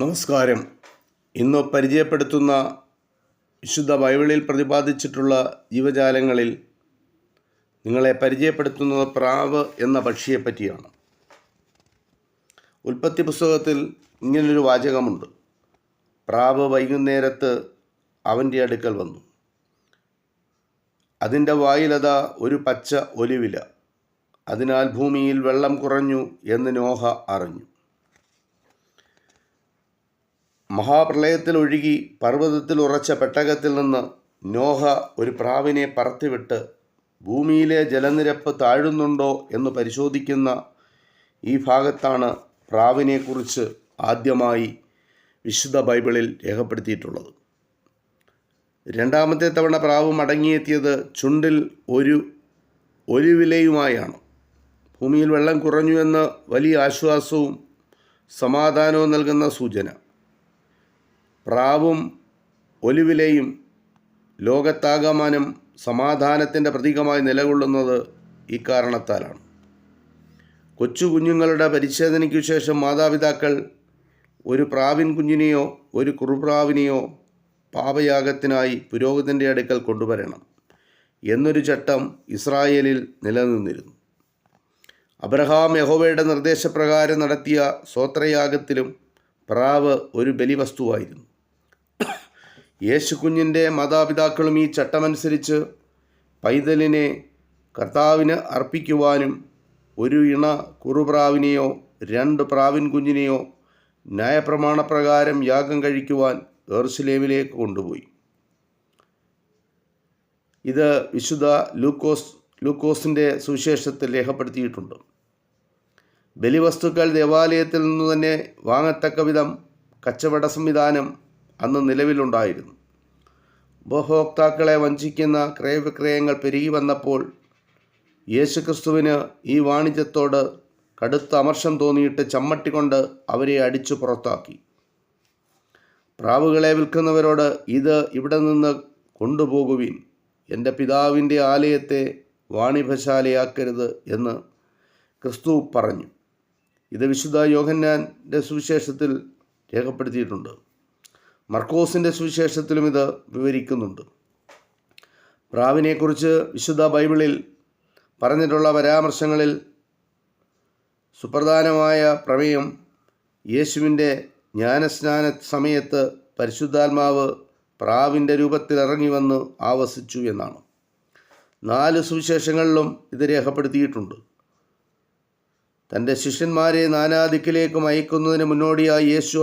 നമസ്കാരം. ഇന്ന് പരിചയപ്പെടുത്തുന്ന വിശുദ്ധ ബൈബിളിൽ പ്രതിപാദിച്ചിട്ടുള്ള ജീവജാലങ്ങളിൽ നിങ്ങളെ പരിചയപ്പെടുത്തുന്നത് പ്രാവ് എന്ന പക്ഷിയെ പറ്റിയാണ്. ഉൽപ്പത്തി പുസ്തകത്തിൽ ഇങ്ങനൊരു വാചകമുണ്ട്. പ്രാവ് വൈകുന്നേരത്ത് അവന്റെ അടുക്കൽ വന്നു. അതിന്റെ വായിലതാ ഒരു പച്ച ഒലിവില. അതിനാൽ ഭൂമിയിൽ വെള്ളം കുറഞ്ഞു എന്ന് നോഹ അറിഞ്ഞു. മഹാപ്രളയത്തിൽ ഒഴുകി പർവതത്തിൽ ഉറച്ച പെട്ടകത്തിൽ നിന്ന് നോഹ ഒരു പ്രാവിനെ പറത്തിവിട്ട് ഭൂമിയിലെ ജലനിരപ്പ് താഴുന്നുണ്ടോ എന്ന് പരിശോധിക്കുന്ന ഈ ഭാഗത്താണ് പ്രാവിനെക്കുറിച്ച് ആദ്യമായി വിശുദ്ധ ബൈബിളിൽ രേഖപ്പെടുത്തിയിട്ടുള്ളത്. രണ്ടാമത്തെ തവണ പ്രാവ് മടങ്ങിയെത്തിയത് ചുണ്ടിൽ ഒരു ഒലിവിലയുമായാണ്. ഭൂമിയിൽ വെള്ളം കുറഞ്ഞു എന്ന് വലിയ ആശ്വാസവും സമാധാനവും നൽകുന്ന സൂചന. പ്രാവും ഒലിവിലയും ലോകത്താകമാനം സമാധാനത്തിന്റെ പ്രതീകമായി നിലകൊള്ളുന്നത് ഈ കാരണത്താലാണ്. കൊച്ചു കുഞ്ഞുങ്ങളുടെ പരിശോധനയ്ക്കു ശേഷം മാതാപിതാക്കൾ ഒരു പ്രാവിൻ കുഞ്ഞിനെയോ ഒരു കുറുപ്രാവിനെയോ പാപയാഗത്തിനായി പുരോഹിതന്റെ അടുക്കൽ കൊണ്ടുവരണം എന്നൊരു ചട്ടം ഇസ്രായേലിൽ നിലനിന്നിരുന്നു. അബ്രഹാം യഹോവയുടെ നിർദ്ദേശപ്രകാരം നടത്തിയ സ്വോത്രയാഗത്തിലും പ്രാവ് ഒരു ബലിവസ്തുവായിരുന്നു. യേശുകുഞ്ഞിന്റെ മാതാപിതാക്കളും ഈ ചട്ടമനുസരിച്ച് പൈതലിനെ കർത്താവിന് അർപ്പിക്കുവാനും ഒരു ഇണ കുറുപ്രാവിനെയോ രണ്ട് പ്രാവിൻ കുഞ്ഞിനെയോ ന്യായപ്രമാണപ്രകാരം യാഗം കഴിക്കുവാൻ എർസലേമിലേക്ക് കൊണ്ടുപോയി. ഇത് വിശുദ്ധ ലൂക്കോസ് ലൂക്കോസിന്റെ സുവിശേഷത്തിൽ രേഖപ്പെടുത്തിയിട്ടുണ്ട്. ബലിവസ്തുക്കൾ ദേവാലയത്തിൽ നിന്ന് തന്നെ വാങ്ങത്തക്ക വിധം കച്ചവട സംവിധാനം അന്ന് നിലവിലുണ്ടായിരുന്നു. ഉപഭോക്താക്കളെ വഞ്ചിക്കുന്ന ക്രയവിക്രയങ്ങൾ പെരുകി വന്നപ്പോൾ യേശുക്രിസ്തുവിന് ഈ വാണിജ്യത്തോട് കടുത്ത അമർഷം തോന്നിയിട്ട് ചമ്മട്ടിക്കൊണ്ട് അവരെ അടിച്ചു പുറത്താക്കി. പ്രാവുകളെ വിൽക്കുന്നവരോട് ഇത് ഇവിടെ നിന്ന് കൊണ്ടുപോകുവിൻ. എന്റെ പിതാവിന്റെ ആലയത്തെ വാണിഭശാലയാക്കരുത് എന്ന് ക്രിസ്തു പറഞ്ഞു. ഇത് വിശുദ്ധ യോഹന്നാന്റെ സുവിശേഷത്തിൽ രേഖപ്പെടുത്തിയിട്ടുണ്ട്. മർക്കോസിന്റെ സുവിശേഷത്തിലും ഇത് വിവരിക്കുന്നുണ്ട്. പ്രാവിനെക്കുറിച്ച് വിശുദ്ധ ബൈബിളിൽ പറഞ്ഞിട്ടുള്ള പരാമർശങ്ങളിൽ സുപ്രധാനമായ പ്രമേയം യേശുവിന്റെ ജ്ഞാനസ്നാന സമയത്ത് പരിശുദ്ധാത്മാവ് പ്രാവിന്റെ രൂപത്തിൽ ഇറങ്ങി വന്ന് ആവസിച്ചു എന്നാണ്. നാല് സുവിശേഷങ്ങളിലും ഇത് രേഖപ്പെടുത്തിയിട്ടുണ്ട്. തന്റെ ശിഷ്യന്മാരെ നാനാദിക്കിലേക്കും അയക്കുന്നതിന് മുന്നോടിയായി യേശു